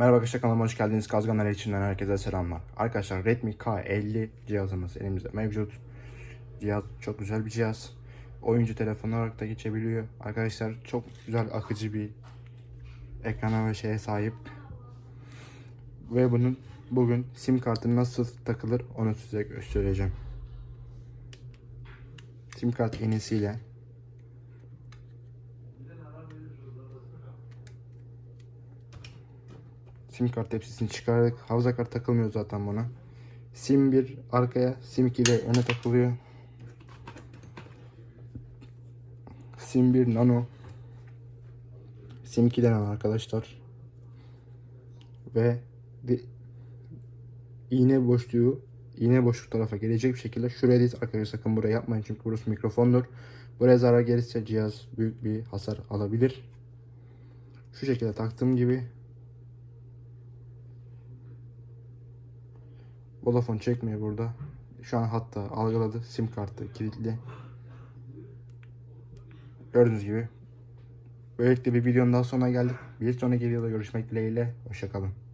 Merhaba arkadaşlar kanalıma hoş geldiniz. Kazganlar içinden herkese selamlar. Arkadaşlar Redmi K50 cihazımız elimizde mevcut. Cihaz çok güzel bir cihaz. Oyuncu telefonu olarak da geçebiliyor. Arkadaşlar çok güzel akıcı bir ekrana ve şeye sahip. Ve bunun bugün sim kartı nasıl takılır onu size göstereceğim. Sim kart iğnesiyle sim kart tepsisini çıkardık. Hafıza kart takılmıyor zaten buna. Sim 1 arkaya, sim 2 de öne takılıyor. Sim 1 nano. Sim 2 de nano arkadaşlar. Ve bir iğne boşluğu iğne boşluk tarafa gelecek bir şekilde şuraya değil arkadaşlar sakın buraya yapmayın çünkü burası mikrofondur. Buraya zarar gelirse cihaz büyük bir hasar alabilir. Şu şekilde taktığım gibi Vodafone çekmiyor burada. Şu an hatta algıladı. Sim kartı kilitli. Gördüğünüz gibi. Böylelikle bir videonun daha sonuna geldik. Bir sonraki videoda görüşmek dileğiyle. Hoşçakalın.